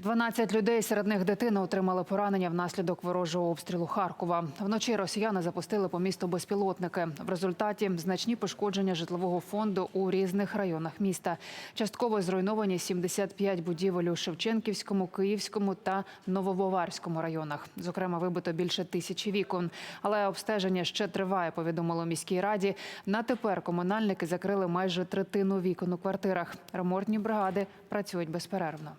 12 людей, серед них дитина, отримали поранення внаслідок ворожого обстрілу Харкова. Вночі росіяни запустили по місту безпілотники. В результаті значні пошкодження житлового фонду у різних районах міста. Частково зруйновані 75 будівель у Шевченківському, Київському та Новововарському районах. Зокрема, вибито більше тисячі вікон. Але обстеження ще триває. Повідомило міській раді. На тепер комунальники закрили майже третину вікон у квартирах. Ремонтні бригади працюють безперервно.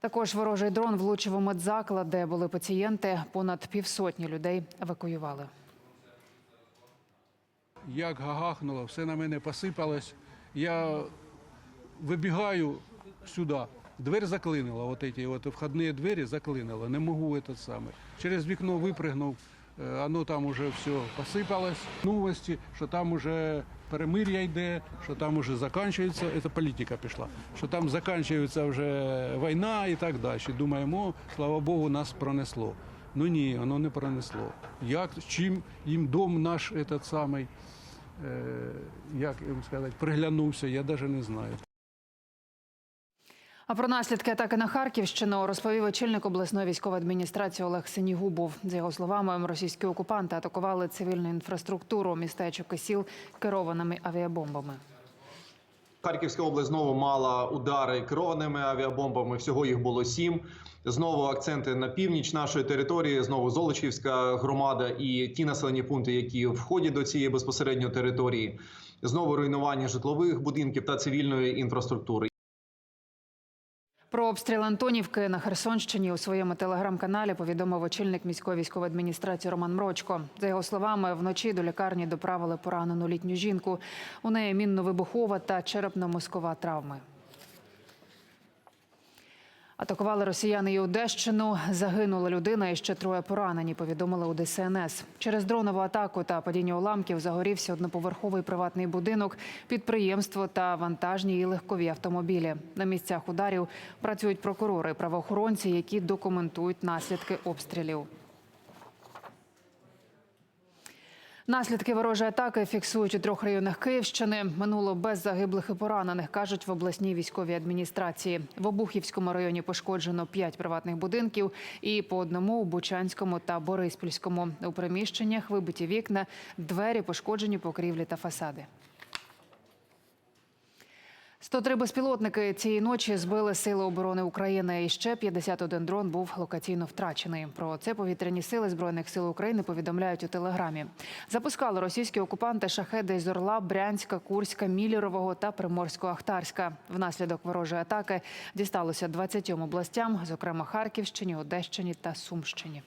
Також ворожий дрон влучив у медзаклад, де були пацієнти. Понад півсотні людей евакуювали. Як гагахнуло, все на мене посипалось. Я вибігаю сюди. Дверь заклинила, от эти от входні двері заклинила. Не можу этот самый. Через вікно випригнув, е, оно там уже все посипалось. Новості, що там уже перемир'я йде, що там уже закінчується, це політика пішла, що там закінчується вже війна і так далі. Думаємо, слава Богу, нас пронесло. Ну ні, воно не пронесло. Як, чим їм дом наш этот самий, е, як їм сказати, приглянувся, я навіть не знаю. А про наслідки атаки на Харківщину розповів очільник обласної військової адміністрації Олег Синігубов. За його словами, російські окупанти атакували цивільну інфраструктуру містечок і сіл керованими авіабомбами. Харківська область знову мала удари керованими авіабомбами. Всього їх було сім. Знову акценти на північ нашої території. Знову Золочівська громада і ті населені пункти, які входять до цієї безпосередньо території. Знову руйнування житлових будинків та цивільної інфраструктури. Обстріл Антонівки на Херсонщині у своєму телеграм-каналі повідомив очільник міської військової адміністрації Роман Мрочко. За його словами, вночі до лікарні доправили поранену літню жінку. У неї мінно-вибухова та черепно-мозкова травми. Атакували росіяни і Одещину. Загинула людина і ще троє поранені. Повідомили у ДСНС. Через дронову атаку та падіння уламків загорівся одноповерховий приватний будинок, підприємство та вантажні і легкові автомобілі. На місцях ударів працюють прокурори, правоохоронці, які документують наслідки обстрілів. Наслідки ворожої атаки фіксують у трьох районах Київщини. Минуло без загиблих і поранених, кажуть в обласній військовій адміністрації. В Обухівському районі пошкоджено п'ять приватних будинків і по одному у Бучанському та Бориспільському. У приміщеннях вибиті вікна, двері пошкоджені покрівлі та фасади. 103 безпілотники цієї ночі збили сили оборони України. І ще 51 дрон був локаційно втрачений. Про це повітряні сили збройних сил України повідомляють у телеграмі. Запускали російські окупанти шахеди з Орла, Брянська, Курська, Мілірового та Приморсько-Ахтарська. Внаслідок ворожої атаки дісталося 20 областям, зокрема Харківщині, Одещині та Сумщині.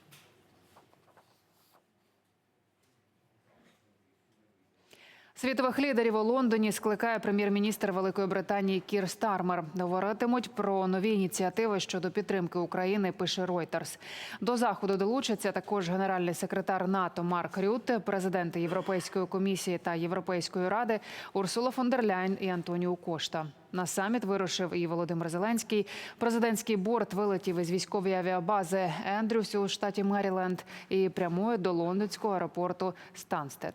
Світових лідерів у Лондоні скликає прем'єр-міністр Великої Британії Кір Стармер. Говоритимуть про нові ініціативи щодо підтримки України. Пише Reuters. До заходу долучаться також генеральний секретар НАТО Марк Рютте, президенти Європейської комісії та Європейської ради Урсула фон дер Ляйн і Антоніу Кошта. На саміт вирушив і Володимир Зеленський. Президентський борт вилетів із військової авіабази Ендрюс у штаті Меріленд і прямує до лондонського аеропорту Станстед.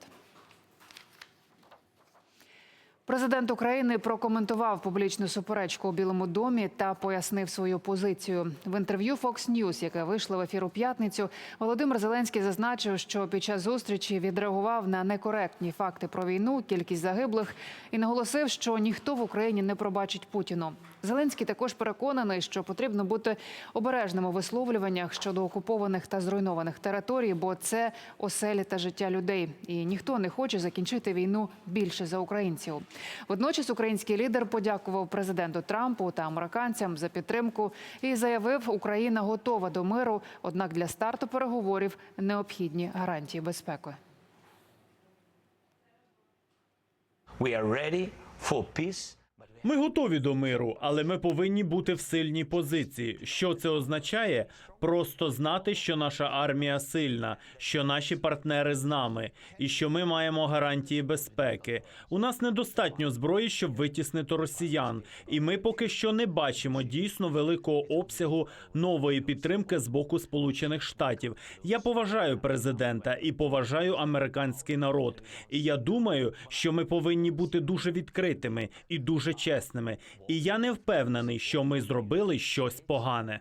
Президент України прокоментував публічну суперечку у Білому домі та пояснив свою позицію в інтерв'ю Fox News, яке вийшло в ефір у п'ятницю. Володимир Зеленський зазначив, що під час зустрічі відреагував на некоректні факти про війну, кількість загиблих і наголосив, що ніхто в Україні не пробачить Путіну. Зеленський також переконаний, що потрібно бути обережним у висловлюваннях щодо окупованих та зруйнованих територій, бо це оселі та життя людей, і ніхто не хоче закінчити війну більше за українців. Водночас український лідер подякував президенту Трампу та американцям за підтримку і заявив, Україна готова до миру. Однак для старту переговорів необхідні гарантії безпеки. We are ready for peace. Ми готові до миру, але ми повинні бути в сильній позиції. Що це означає? Просто знати, що наша армія сильна, що наші партнери з нами, і що ми маємо гарантії безпеки. У нас недостатньо зброї, щоб витіснити росіян, і ми поки що не бачимо дійсно великого обсягу нової підтримки з боку Сполучених Штатів. Я поважаю президента і поважаю американський народ. І я думаю, що ми повинні бути дуже відкритими і дуже чесними. І я не впевнений, що ми зробили щось погане.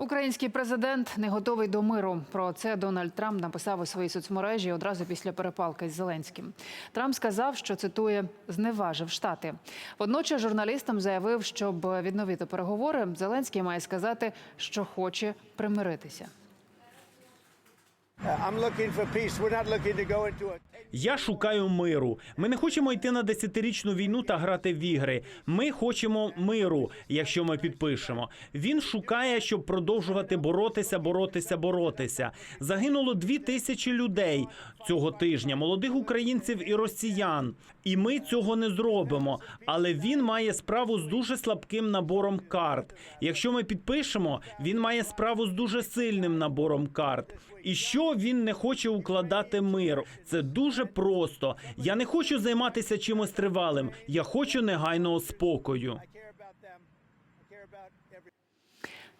Український президент не готовий до миру. Про це Дональд Трамп написав у своїй соцмережі одразу після перепалки з Зеленським. Трамп сказав, що цитує зневажив штати. Водночас журналістам заявив, щоб відновити переговори, Зеленський має сказати, що хоче примиритися. Я шукаю миру. Ми не хочемо йти на десятирічну війну та грати в ігри. Ми хочемо миру, якщо ми підпишемо. Він шукає, щоб продовжувати боротися, боротися, боротися. Загинуло дві тисячі людей цього тижня, молодих українців і росіян. І ми цього не зробимо. Але він має справу з дуже слабким набором карт. Якщо ми підпишемо, він має справу з дуже сильним набором карт. І що він не хоче укладати мир? Це дуже просто. Я не хочу займатися чимось тривалим. Я хочу негайного спокою.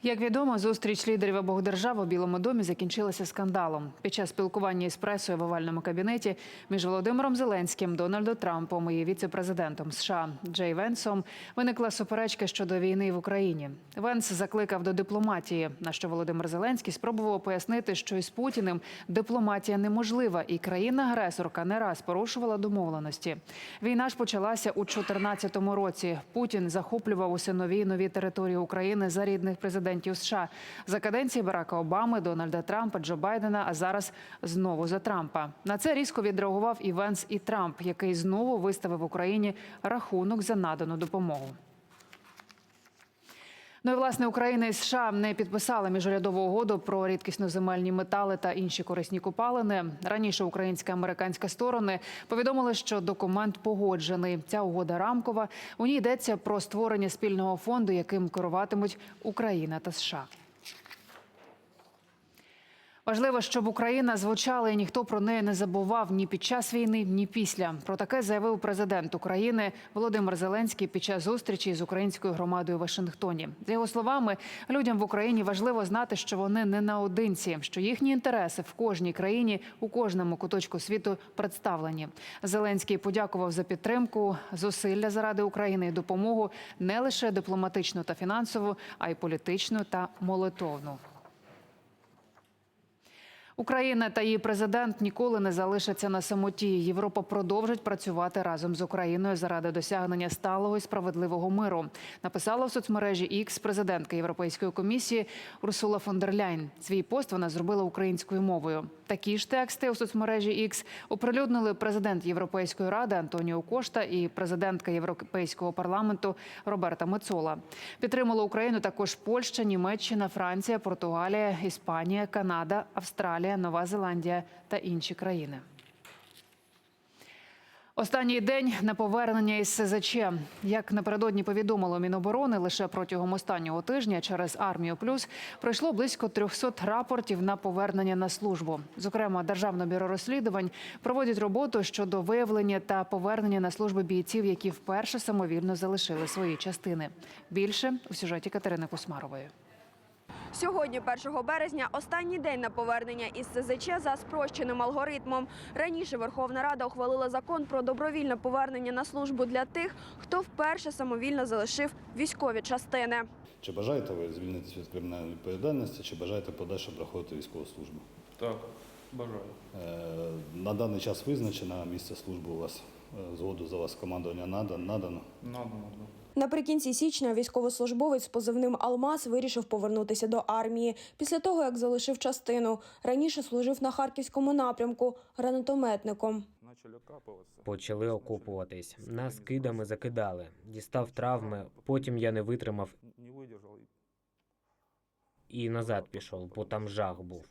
Як відомо, зустріч лідерів обох держав у Білому домі закінчилася скандалом. Під час спілкування із пресою в овальному кабінеті між Володимиром Зеленським, Дональдом Трампом і віце-президентом США Джей Венсом виникла суперечка щодо війни в Україні. Венс закликав до дипломатії, на що Володимир Зеленський спробував пояснити, що із Путіним дипломатія неможлива, і країна-агресорка не раз порушувала домовленості. Війна ж почалася у 2014 році. Путін захоплював усе нові і нові території України за рідних президентів США за каденції Барака Обами, Дональда Трампа, Джо Байдена. А зараз знову за Трампа. На це різко відреагував і Венс, і Трамп, який знову виставив Україні рахунок за надану допомогу. Ну і власне Україна і США не підписали міжурядову угоду про рідкісноземельні метали та інші корисні копалини. Раніше українська і американська сторони повідомили, що документ погоджений. Ця угода рамкова. У ній йдеться про створення спільного фонду, яким керуватимуть Україна та США. Важливо, щоб Україна звучала і ніхто про неї не забував ні під час війни, ні після. Про таке заявив президент України Володимир Зеленський під час зустрічі з українською громадою в Вашингтоні. За його словами, людям в Україні важливо знати, що вони не наодинці, що їхні інтереси в кожній країні у кожному куточку світу представлені. Зеленський подякував за підтримку, зусилля заради України і допомогу не лише дипломатичну та фінансову, а й політичну та молитовну. Україна та її президент ніколи не залишаться на самоті. Європа продовжить працювати разом з Україною заради досягнення сталого і справедливого миру. Написала в соцмережі X президентка Європейської комісії Урсула фон дер Ляйн. Свій пост вона зробила українською мовою. Такі ж тексти у соцмережі X оприлюднили президент Європейської ради Антоніо Кошта і президентка Європейського парламенту Роберта Мецола. Підтримала Україну також Польща, Німеччина, Франція, Португалія, Іспанія, Канада, Австралія, Нова Зеландія та інші країни. Останній день на повернення із СЗЧ. Як напередодні повідомило Міноборони, лише протягом останнього тижня через армію плюс пройшло близько 300 рапортів на повернення на службу. Зокрема, Державне бюро розслідувань проводить роботу щодо виявлення та повернення на службу бійців, які вперше самовільно залишили свої частини. Більше у сюжеті Катерини Кусмарової. Сьогодні, 1 березня, останній день на повернення із СЗЧ за спрощеним алгоритмом. Раніше Верховна Рада ухвалила закон про добровільне повернення на службу для тих, хто вперше самовільно залишив військові частини. Чи бажаєте ви звільнитися від кримінальної відповідальності, чи бажаєте подальше проходити військову службу? Так, бажаю. Е, На даний час визначено місце служби у вас. Е, Згоду за вас командування надано. надано. Надано. Наприкінці січня військовослужбовець з позивним Алмаз вирішив повернутися до армії після того, як залишив частину. Раніше служив на харківському напрямку гранатометником. Почали окопуватись. Нас кидами закидали. Дістав травми, потім я не витримав і назад пішов, бо там жах був.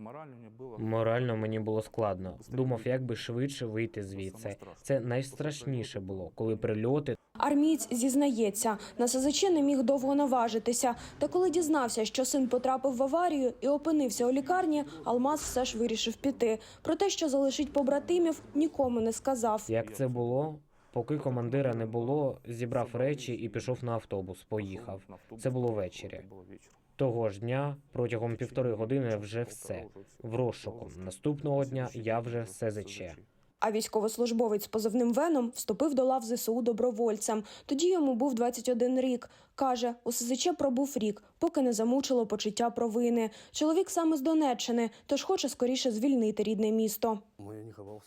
Морально мені було. Морально мені було складно. Думав, як би швидше вийти звідси. Це найстрашніше було, коли прильоти. Армієць зізнається, на СЗЧ не міг довго наважитися. Та коли дізнався, що син потрапив в аварію і опинився у лікарні, Алмаз все ж вирішив піти. Про те, що залишить побратимів, нікому не сказав. Як це було? Поки командира не було, зібрав речі і пішов на автобус. Поїхав. Це було ввечері. Того ж дня протягом півтори години вже все в розшуку. Наступного дня я вже СЗЧ. А військовослужбовець з позивним Веном вступив до лав ЗСУ добровольцем. Тоді йому був 21 рік. Каже, у СЗЧ пробув рік, поки не замучило почуття провини. Чоловік саме з Донеччини, тож хоче скоріше звільнити рідне місто.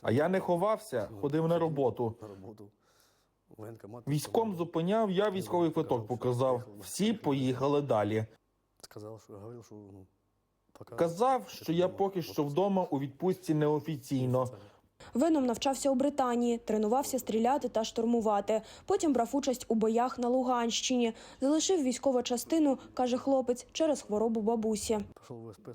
А я не ховався, ходив на роботу. Військом зупиняв, я військовий квиток показав. Всі поїхали далі. Казав, що я поки що вдома у відпустці неофіційно. Веном навчався у Британії, тренувався стріляти та штурмувати. Потім брав участь у боях на Луганщині. Залишив військову частину, каже хлопець, через хворобу бабусі.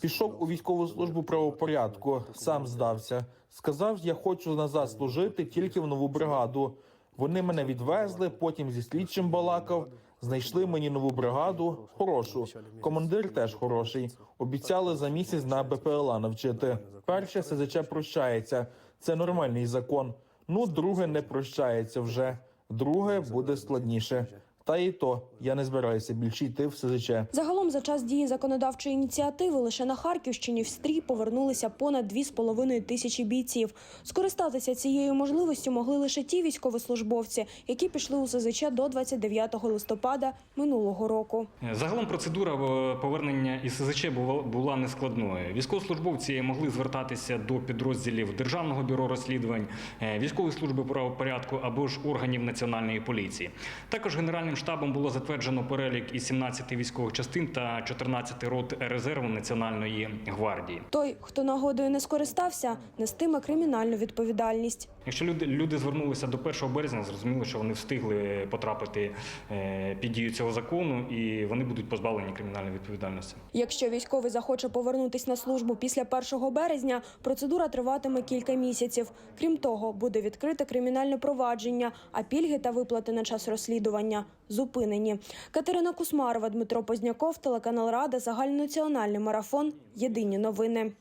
Пішов у військову службу правопорядку, сам здався. Сказав, я хочу назад служити тільки в нову бригаду. Вони мене відвезли, потім зі слідчим балакав. Знайшли мені нову бригаду, хорошу. Командир теж хороший. Обіцяли за місяць на БПЛА навчити. Перше СЗЧ прощається. Це нормальний закон. Ну, друге не прощається вже. Друге буде складніше. Та і то я не збираюся більше йти в СЗЧ. Загалом за час дії законодавчої ініціативи лише на Харківщині в стрій повернулися понад 2,5 тисячі бійців. Скористатися цією можливістю могли лише ті військовослужбовці, які пішли у СЗЧ до 29 листопада минулого року. Загалом процедура е, повернення із СЗЧ була- була нескладною. Військовослужбовці могли звертатися до підрозділів Державного бюро розслідувань, е, військової служби правопорядку або ж органів національної поліції. Також генеральним штабом було затверджено перелік із 17 військових частин та 14 рот резерву Національної гвардії. Той, хто нагодою не скористався, нестиме кримінальну відповідальність. Якщо люди, люди звернулися до 1 березня, зрозуміло, що вони встигли потрапити е, під дію цього закону і вони будуть позбавлені кримінальної відповідальності. Якщо військовий захоче повернутись на службу після 1 березня, процедура триватиме кілька місяців. Крім того, буде відкрите кримінальне провадження, а пільги та виплати на час розслідування зупинені. Катерина Кусмарова, Дмитро Позняков, телеканал Рада, загальнонаціональний марафон. Єдині новини.